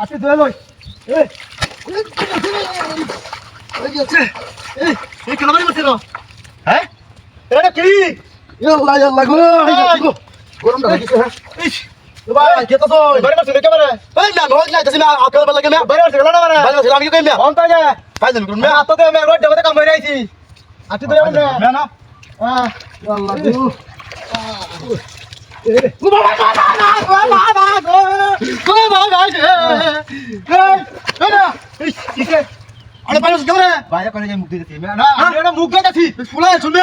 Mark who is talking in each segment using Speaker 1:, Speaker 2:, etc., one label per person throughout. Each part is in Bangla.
Speaker 1: আচ্ছা ধরে না হ্যাঁ এটা কি ইয়াল্লা ইয়াল্লা গো গরম হ্যাঁ ইস ভাই কে তো বাড়ি মারছে কে মারে এই না নয় নাই তাসিনা আকাল বলা কে মে বাড়ি মারছে না মারে বাড়ি মারছে আমি কি কইম অন তাজা ফাইল দিন মে আতো দে মে রোড দেবতে কাম করে আইছি। আতি ধরে মে মে না? ইয়াল্লা গো আরে বাইরে কেমন বাইরে করে মুখ না? দিতেছি ফুলাই শুনবে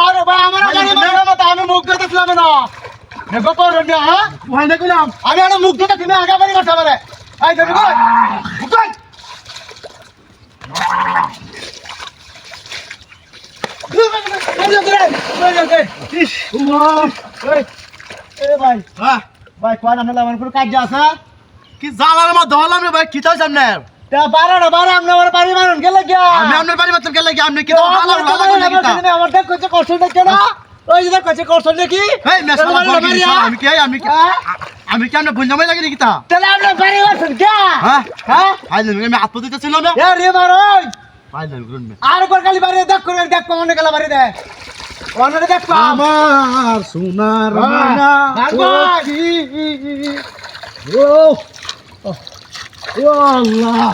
Speaker 1: আরে ভাই আমার আমি মুখ দিতেছিলাম না? দেখো তো রন্যা হ্যাঁ ওখানে দেখলাম আমি এটা মুখ দিতেছি না আগা বাড়ি মারতে পারে আই দেখো আছে কি জালার মা দহলাম রে ভাই কি তাই সামনে বারা না বারা আমরা আমার বাড়ি মারুন গেলে গিয়া আমি আপনার বাড়ি মারতে গেলে গিয়া আপনি কি আমার কষ্ট দেখে না ওই যে কইছে কষ্ট নাকি আমি কি আমি কি? আমি কি আমরা বুঝামাই লাগি নাকি তা? তাহলে আমরা বাড়ি মারছেন কে হ্যাঁ? হ্ঁ আইলে আমি আত্ম দিতে ছিল না? এ রে মারুন আইলে মে আর কোন কালি বাড়ি দেখ করে দেখ কোন গেলা বাড়ি দেখ। অন্যরে দেখ আমার সোনার ময়না ও ও আল্লাহ।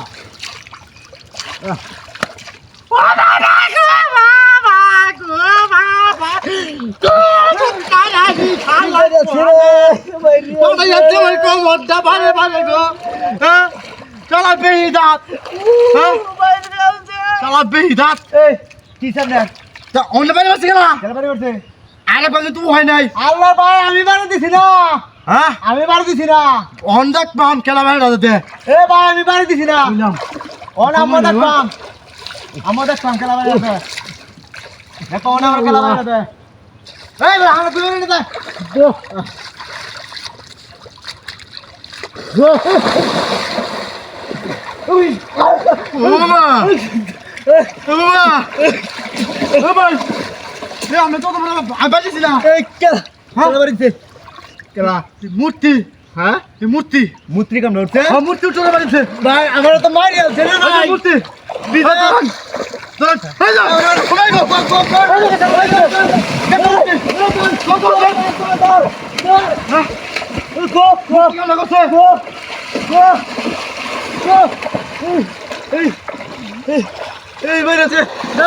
Speaker 1: চলা বেহিদাত চলা বেহিদাত কি সামনে? অন্য বাড়ি বসে গেলা বাড়ি করছে আরে বাড়ি তুই হয় নাই। আল্লাহ ভাই আমি বাড়ি দিছি না। হ্যাঁ? আমি বাড়ি দিছি না। অন দেখ পাম খেলা বাড়ি রাজতে এ ভাই আমি বাড়ি দিছি না। অন আমার দেখ পাম আমার দেখ পাম খেলা বাড়ি রাজতে দেখো অন আমার খেলা বাড়ি রাজতে এই ভাই আমরা তুই বাড়ি দে উই বাবা বাবা বাবা এ আমি তো তোমার আবাজি না এই কেলা কেলা বাড়িতে কেলা মূর্তি হ্যাঁ এই মূর্তি মূর্তি কেমন উঠছে মূর্তি উঠছে বাড়িতে ভাই আমার তো মারি আছে মূর্তি বিধান এই যা